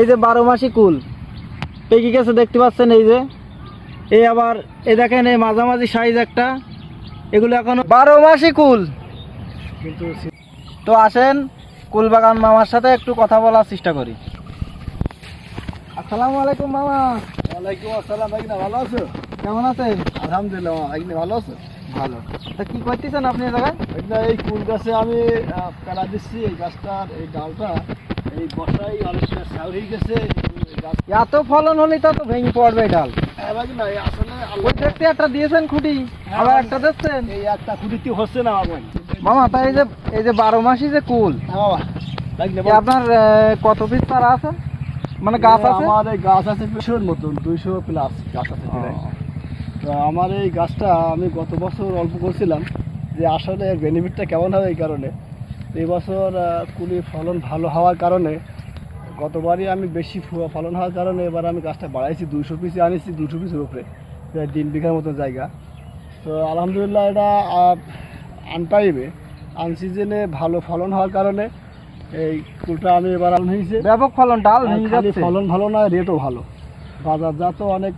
এই যে বারো মাসি কুল। পেকে গেছে দেখতে পাচ্ছেন এই যে। এই আবার এই দেখেন এই মাঝামাঝি সাইজ একটা। এগুলো এখন বারো মাসি কুল। তো আসেন কুল বাগান মামার সাথে একটু কথা বলার চেষ্টা করি। আসসালামু আলাইকুম মামা। ওয়ালাইকুম আসসালাম ভাইনা ভালো আছো? কেমন আছেন? আলহামদুলিল্লাহ ভাই ভালো আছো? ভালো। তা কি করতেছেন আপনি এই জায়গায়? এই কুল গাছে আমি কাটা দিচ্ছি এই গাছটার এই ডালটা। এই বসাই অনেকটা সাউর হয়ে গেছে এত ফলন হলে তো তো ভেঙে পড়বে ডাল। হ্যাঁ ওই দেখতে একটা দিয়েছেন খুঁটি আবার একটা দিচ্ছেন? এই একটা খুঁটিতে হচ্ছে না আমার মামা তাই এই যে এই যে বারো মাসি যে কুল হ্যাঁ আপনার কত পিস তার আছে? মানে গাছ আছে? আমার এই গাছ আছে দুশোর মতন দুইশো প্লাস গাছ আছে। তো আমার এই গাছটা আমি গত বছর অল্প করছিলাম যে আসলে বেনিফিটটা কেমন হবে এই কারণে। তো এই বছর আহ, ফলন ভালো হওয়ার কারণে গতবারই আমি বেশি ফলন হওয়ার কারণে এবার আমি গাছটা বাড়াইছি দুশো পিস আনিছি দুশো পিসের উপরে প্রায় তিন বিঘার মতো জায়গা। তো আলহামদুলিল্লাহ এটা আনটাইমে আনসিজনে ভালো ফলন হওয়ার কারণে এই কুলটা আমি এবার আন হয়েছে ব্যাপক ফলন ডাল খালি ফলন ভালো না রেটও ভালো। বাজারজাতও অনেক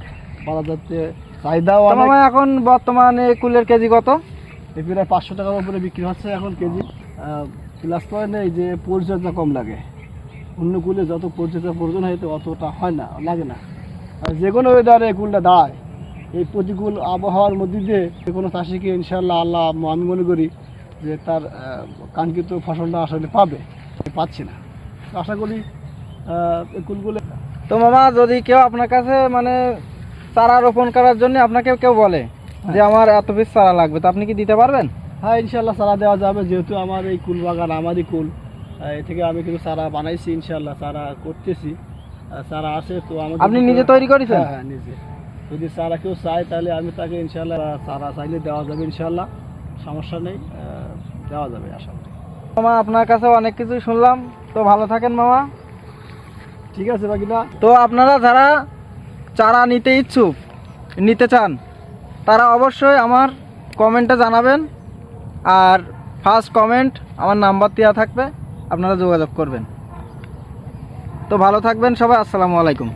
বাজারজাতে চাহিদাও অনেক। এখন বর্তমানে কুলের কেজি কত? প্রায় পাঁচশো টাকার উপরে বিক্রি হচ্ছে এখন কেজি। প্লাস পয়েন্ট নেই যে পরিচর্যা কম লাগে। অন্য কুলে যত পরিচর্যা প্রয়োজন হয় তো অতটা হয় না লাগে না। আর যে কোনো ওয়েদারে কুলটা দায় এই প্রতিকূল আবহাওয়ার মধ্যে দিয়ে যে কোনো চাষিকে ইনশাল্লাহ আল্লাহ আমি মনে করি যে তার কাঙ্ক্ষিত ফসলটা আসলে পাবে। পাচ্ছি না। তো আশা করি কুলগুলো তো মামা যদি কেউ আপনার কাছে মানে চারা রোপণ করার জন্য আপনাকে কেউ বলে যে আমার এত পিস চারা লাগবে তো আপনি কি দিতে পারবেন? হ্যাঁ ইনশাল্লাহ সারা দেওয়া যাবে। যেহেতু আমার এই কুল বাগান আমারই কুল এ থেকে আমি কিন্তু সারা বানাইছি ইনশাল্লাহ সারা করতেছি চারা আছে তো আমাদের আপনি নিজে তৈরি করেছেন? হ্যাঁ হ্যাঁ নিজে। যদি চারা কেউ চায় তাহলে আমি তাকে ইনশাল্লাহ সারা চাইলে দেওয়া যাবে ইনশাল্লাহ সমস্যা নেই দেওয়া যাবে আশা করি। মামা আপনার কাছে অনেক কিছু শুনলাম তো ভালো থাকেন মামা। ঠিক আছে বাকিটা তো আপনারা যারা চারা নিতে ইচ্ছুক নিতে চান তারা অবশ্যই আমার কমেন্টে জানাবেন। আর ফার্স্ট কমেন্ট আমার নাম্বার দেওয়া থাকবে, আপনারা যোগাযোগ করবেন। তো ভালো থাকবেন সবাই, আসসালামু আলাইকুম।